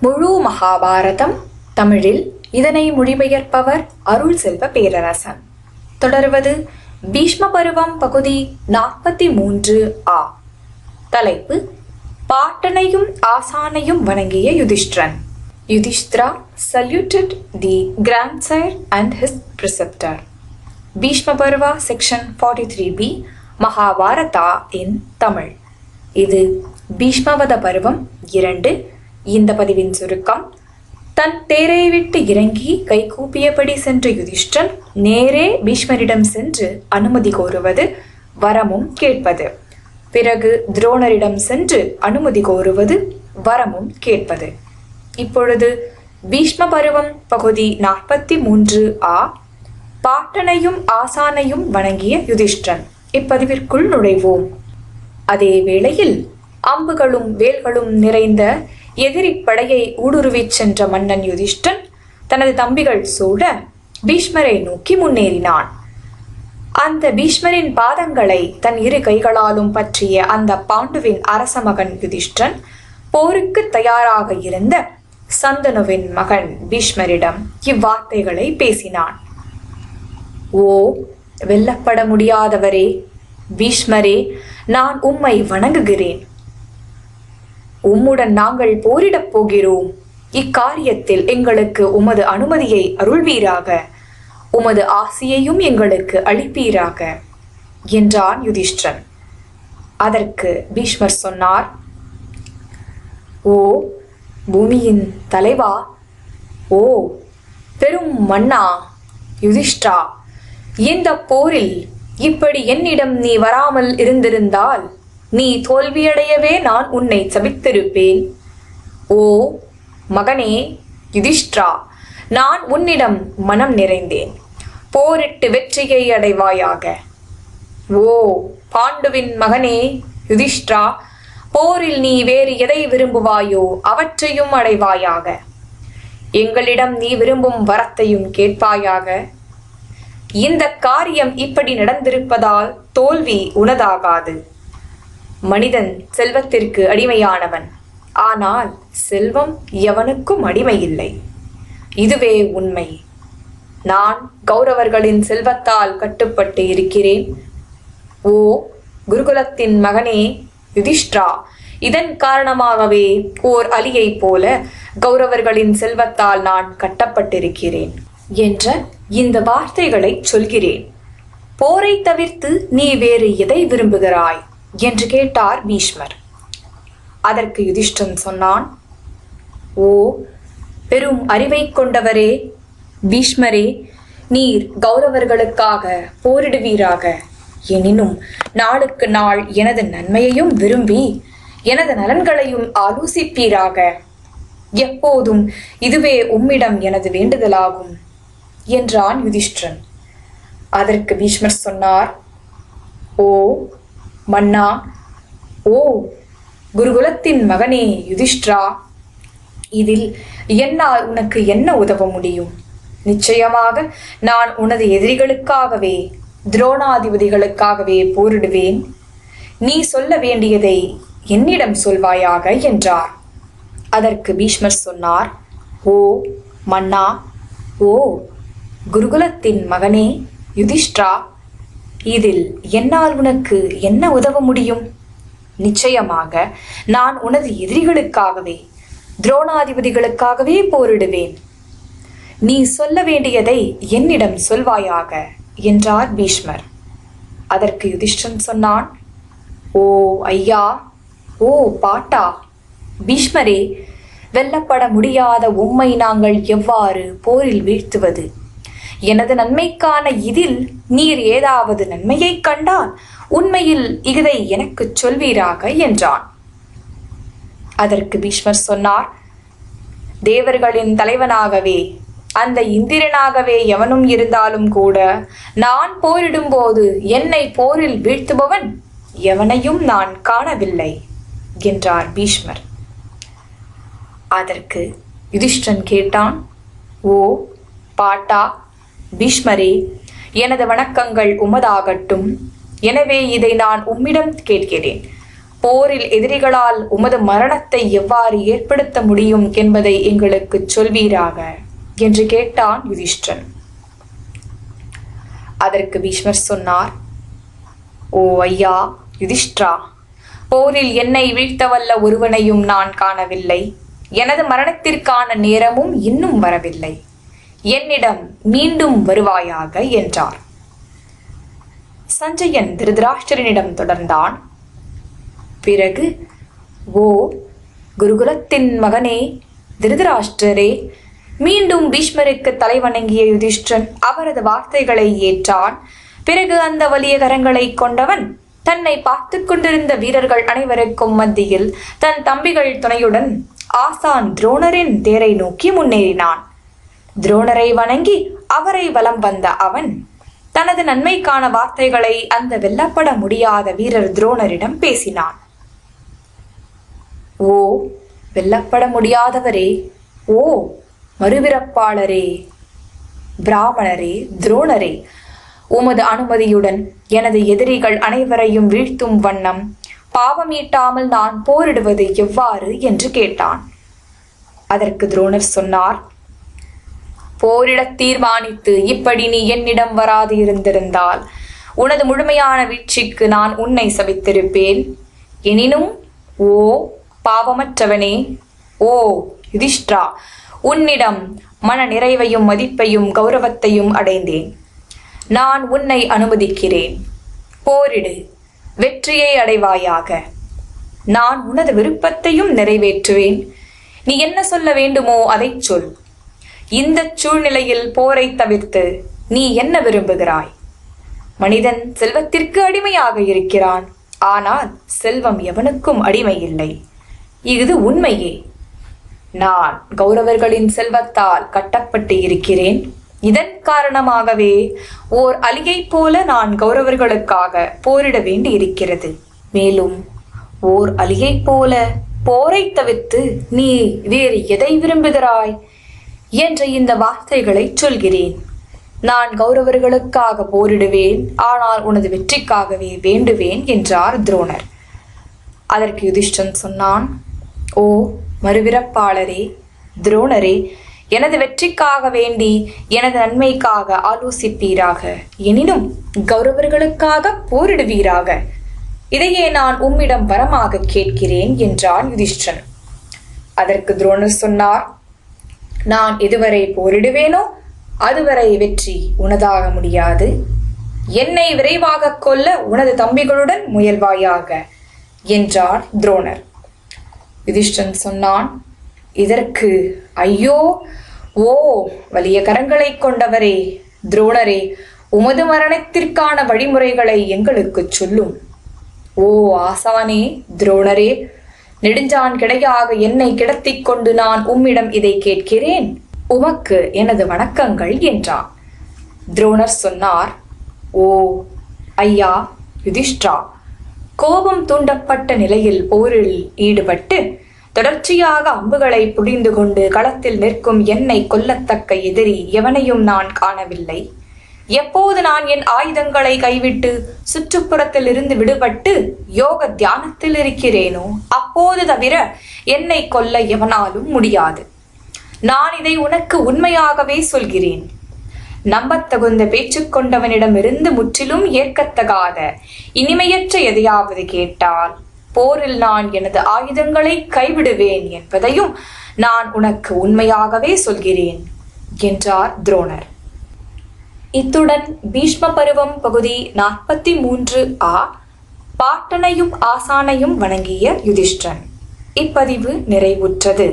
முழு மகாபாரதம் தமிழில் இதனை மொழிபெயர்ப்பவர் அருள் செல்வ பேரரசன். தொடர்வது பீஷ்ம பருவம் பகுதி நாற்பத்தி மூன்று ஆ. தலைப்பு பாட்டனையும் ஆசானையும் வணங்கிய Yudhishtiran. Yudhishthira saluted the grandsire and his preceptor Bhishma Parva section forty three B Mahabharata in Tamil. இது பீஷ்மவத பருவம் இரண்டு இந்த பதிவின் சுருக்கம் தன் தேரை விட்டு இறங்கி கைகூப்பியபடி சென்ற யுதிஷ்டன் நேரே பீஷ்மரிடம் சென்று அனுமதி கோருவது வரமும் கேட்பது. பிறகு துரோணரிடம் சென்று அனுமதி கோருவது வரமும் கேட்பது. இப்பொழுது பீஷ்ம பருவம் பகுதி நாற்பத்தி மூன்று ஆ பாட்டனையும் ஆசானையும் வணங்கிய யுதிஷ்டன் இப்பதிவிற்குள் நுழைவோம். அதே வேளையில் அம்புகளும் வேல்களும் நிறைந்த எதிரி படையை ஊடுருவிச் சென்ற மன்னன் யுதிஷ்டன் தனது தம்பிகள் சூட பீஷ்மரை நோக்கி முன்னேறினான். அந்த பீஷ்மரின் பாதங்களை தன் இரு கைகளாலும் பற்றிய அந்த பாண்டுவின் அரச மகன் யுதிஷ்டன் போருக்கு தயாராக இருந்த சந்தனுவின் மகன் பீஷ்மரிடம் இவ்வார்த்தைகளை பேசினான். ஓ வெல்லப்பட முடியாதவரே பீஷ்மரே நான் உம்மை வணங்குகிறேன். உம்முடன் நாங்கள் போரிடப் போகிறோம். இக்காரியத்தில் எங்களுக்கு உமது அனுமதியை அருள்வீராக. உமது ஆசியையும் எங்களுக்கு அளிப்பீராக. என்றான் யுதிஷ்டன் அதற்கு பீஷ்மர் சொன்னார் ஓ பூமியின் தலைவா? ஓ பெரும் மன்னா யுதிஷ்டா இந்த போரில் இப்படி என்னிடம் நீ வராமல் இருந்திருந்தால் நீ தோல்வியடையவே நான் உன்னை சபித்திருப்பேன். ஓ மகனே யுதிஷ்டா நான் உன்னிடம் மனம் நிறைந்தேன். போரிட்டு வெற்றியை அடைவாயாக. ஓ பாண்டுவின் மகனே யுதிஷ்டிரா போரில் நீ வேறு எதை விரும்புவாயோ அவற்றையும் அடைவாயாக. எங்களிடம் நீ விரும்பும் வரத்தையும் கேட்பாயாக. இந்த காரியம் இப்படி நடந்திருப்பதால் தோல்வி உனதாகாது. மனிதன் செல்வத்திற்கு அடிமையானவன். ஆனால் செல்வம் எவனுக்கும் அடிமை இல்லை இதுவே உண்மை. நான் கௌரவர்களின் செல்வத்தால் கட்டுப்பட்டு இருக்கிறேன். ஓ குருகுலத்தின் மகனே யுதிஷ்டா இதன் காரணமாகவே ஓர் அலியைப் போல கௌரவர்களின் செல்வத்தால் நான் கட்டப்பட்டிருக்கிறேன் என்ற இந்த வார்த்தைகளை சொல்கிறேன். போரை தவிர்த்து நீ வேறு எதை விரும்புகிறாய்? என்று கேட்டார் பீஷ்மர். அதற்கு யுதிஷ்டன் சொன்னான் ஓ பெரும் அறிவை கொண்டவரே பீஷ்மரே நீர் கௌரவர்களுக்காக போரிடுவீராக. எனினும் நாளுக்கு நாள் எனது நன்மையையும் விரும்பி எனது நலன்களையும் ஆலோசிப்பீராக. எப்போதும் இதுவே உம்மிடம் எனது வேண்டுதலாகும் என்றான் யுதிஷ்டிரன். அதற்கு பீஷ்மர் சொன்னார் ஓ மன்னா ஓ குருகுலத்தின் மகனே யுதிஷ்டிரா இதில் என்னால் உனக்கு என்ன உதவ முடியும்? நிச்சயமாக நான் உனது எதிரிகளுக்காகவே துரோணாதிபதிகளுக்காகவே போரிடுவேன். நீ சொல்ல வேண்டியதை என்னிடம் சொல்வாயாக? என்றார். அதற்கு பீஷ்மர் சொன்னார் ஓ மன்னா ஓ குருகுலத்தின் மகனே யுதிஷ்டிரா இதில் என்னால் உனக்கு என்ன உதவ முடியும்? நிச்சயமாக நான் உனது எதிரிகளுக்காகவே துரோணாதிபதிகளுக்காகவே போரிடுவேன். நீ சொல்ல வேண்டியதை என்னிடம் சொல்வாயாக என்றார் பீஷ்மர். அதற்கு யுதிஷ்டன் சொன்னான் ஓ ஐயா ஓ பாட்டா பீஷ்மரே வெல்லப்பட முடியாத உம்மை நாங்கள் எவ்வாறு போரில் வீழ்த்துவது? எனது நன்மைக்கான இதில் நீர் ஏதாவது நன்மையைக் கண்டால் உண்மையில் இதை எனக்குச் சொல்வீராக என்றான். அதற்கு பீஷ்மர் சொன்னார் தேவர்களின் தலைவனாகவே அந்த இந்திரனாகவே எவனும் இருந்தாலும் கூட நான் போரிடும்போது என்னை போரில் வீழ்த்துபவன் எவனையும் நான் காணவில்லை என்றார் பீஷ்மர். அதற்கு யுதிஷ்டன் கேட்டான் ஓ பாட்டா பீஷ்மரே எனது வணக்கங்கள் உமதாகட்டும். எனவே இதை நான் உம்மிடம் கேட்கிறேன். போரில் எதிரிகளால் உமது மரணத்தை எவ்வாறு ஏற்படுத்த முடியும் என்பதை எங்களுக்கு சொல்வீராக? என்று கேட்டான் யுதிஷ்டன் அதற்கு பீஷ்மர் சொன்னார் ஓ ஐயா யுதிஷ்டிரா போரில் என்னை வீழ்த்தவல்ல ஒருவனையும் நான் காணவில்லை. எனது மரணத்திற்கான நேரமும் இன்னும் வரவில்லை. என்னிடம் மீண்டும் வருவாயாக என்றார். சஞ்சயன் திருதராஷ்டிரனிடம் தொடர்ந்தான். பிறகு ஓ குருகுலத்தின் மகனே திருதராஷ்டிரரே மீண்டும் பீஷ்மருக்கு தலைவணங்கிய யுதிஷ்டன் அவரது வார்த்தைகளை ஏற்றான். பிறகு அந்த வலிய கரங்களை கொண்டவன் தன்னை பார்த்து கொண்டிருந்த வீரர்கள் அனைவருக்கும் மத்தியில் தன் தம்பிகள் துணையுடன் ஆசான் துரோணரின் தேரை நோக்கி முன்னேறினான். துரோணரை வணங்கி அவரை வலம் வந்த அவன் தனது நன்மைக்கான வார்த்தைகளை அந்த வெல்லப்பட முடியாத வீரர் துரோணரிடம் பேசினான். ஓ வெல்லப்பட முடியாதவரே ஓ மறுவிறப்பாளரே பிராமணரே துரோணரே உமது அனுமதியுடன் எனது எதிரிகள் அனைவரையும் வீழ்த்தும் வண்ணம் பாவமீட்டாமல் நான் போரிடுவது எவ்வாறு? என்று கேட்டான். அதற்கு துரோணர் சொன்னார் போரிடத் தீர்மானித்து இப்படி நீ என்னிடம் வராது இருந்திருந்தால் உனது முழுமையான வீழ்ச்சிக்கு நான் உன்னை சபித்திருப்பேன். எனினும் ஓ பாவமற்றவனே ஓ யுதிஷ்டா உன்னிடம் மன நிறைவையும் மதிப்பையும் கௌரவத்தையும் அடைந்தேன். நான் உன்னை அனுமதிக்கிறேன். போரிடு வெற்றியை அடைவாயாக. நான் உனது விருப்பத்தையும் நிறைவேற்றுவேன். நீ என்ன சொல்ல வேண்டுமோ அதைச் சொல். இந்த சூழ்நிலையில் போரை தவிர்த்து நீ என்ன விரும்புகிறாய்? மனிதன் செல்வத்திற்கு அடிமையாக இருக்கிறான். ஆனால் செல்வம் எவனுக்கும் அடிமை இல்லை இது உண்மையே. நான் கௌரவர்களின் செல்வத்தால் கட்டப்பட்டு இருக்கிறேன். இதன் காரணமாகவே ஓர் அலியைப் போல நான் கௌரவர்களுக்காக போரிட வேண்டி இருக்கிறது மேலும் ஓர் அலியைப் போல போரை தவிர்த்து நீ வேறு எதை விரும்புகிறாய்? என்ற இந்த வார்த்தைகளை சொல்கிறேன். நான் கௌரவர்களுக்காக போரிடுவேன் ஆனால் உனது வெற்றிக்காகவே வேண்டுவேன் என்றார் துரோணர். அதற்கு யுதிஷ்டன் சொன்னான் ஓ மறுவிறப்பாளரே துரோணரே எனது வெற்றிக்காக வேண்டி எனது நன்மைக்காக ஆலோசிப்பீராக. எனினும் கௌரவர்களுக்காக போரிடுவீராக. இதையே நான் உம்மிடம் வரமாக கேட்கிறேன் என்றான் யுதிஷ்டன் அதற்கு துரோணர் சொன்னார் நான் எதுவரை போரிடுவேனோ அதுவரை வெற்றி உனதாக முடியாது. என்னை விரைவாக கொல்ல உனது தம்பிகளுடன் முயல்வாயாக என்றார் துரோணர். யுதிஷ்டன் சொன்னான் இதற்கு ஐயோ ஓ வலிய கரங்களைக் கொண்டவரே துரோணரே உமது மரணத்திற்கான வழிமுறைகளை எங்களுக்குச் சொல்லும். ஓ ஆசானே துரோணரே நெடுஞ்சான் கிடையாக என்னை கிடத்திக் கொண்டு நான் உம்மிடம் இதை கேட்கிறேன். உமக்கு எனது வணக்கங்கள் என்றான். துரோணர் சொன்னார் ஓ ஐயா யுதிஷ்டா கோபம் தூண்டப்பட்ட நிலையில் போரில் ஈடுபட்டு தொடர்ச்சியாக அம்புகளை புடிந்து கொண்டு களத்தில் நிற்கும் என்னை கொல்லத்தக்க எதிரி எவனையும் நான் காணவில்லை. எப்போது நான் என் ஆயுதங்களை கைவிட்டு சுற்றுப்புறத்தில் இருந்து விடுபட்டு யோக தியானத்தில் இருக்கிறேனோ அப்போது தவிர என்னை கொல்ல எவனாலும் முடியாது. நான் இதை உனக்கு உண்மையாகவே சொல்கிறேன். நம்பத்தகுந்த பேச்சு கொண்டவனிடமிருந்து முற்றிலும் ஏற்கத்தகாத இனிமையற்ற எதையாவது கேட்டால் போரில் நான் எனது ஆயுதங்களை கைவிடுவேன் என்பதையும் நான் உனக்கு உண்மையாகவே சொல்கிறேன் என்றார் துரோணர். இத்துடன் பீஷ்ம பருவம் பகுதி நாற்பத்தி மூன்று ஆ பாட்டனையும் ஆசானையும் வணங்கிய யுதிஷ்டன் இப்பதிவு நிறைவுற்றது.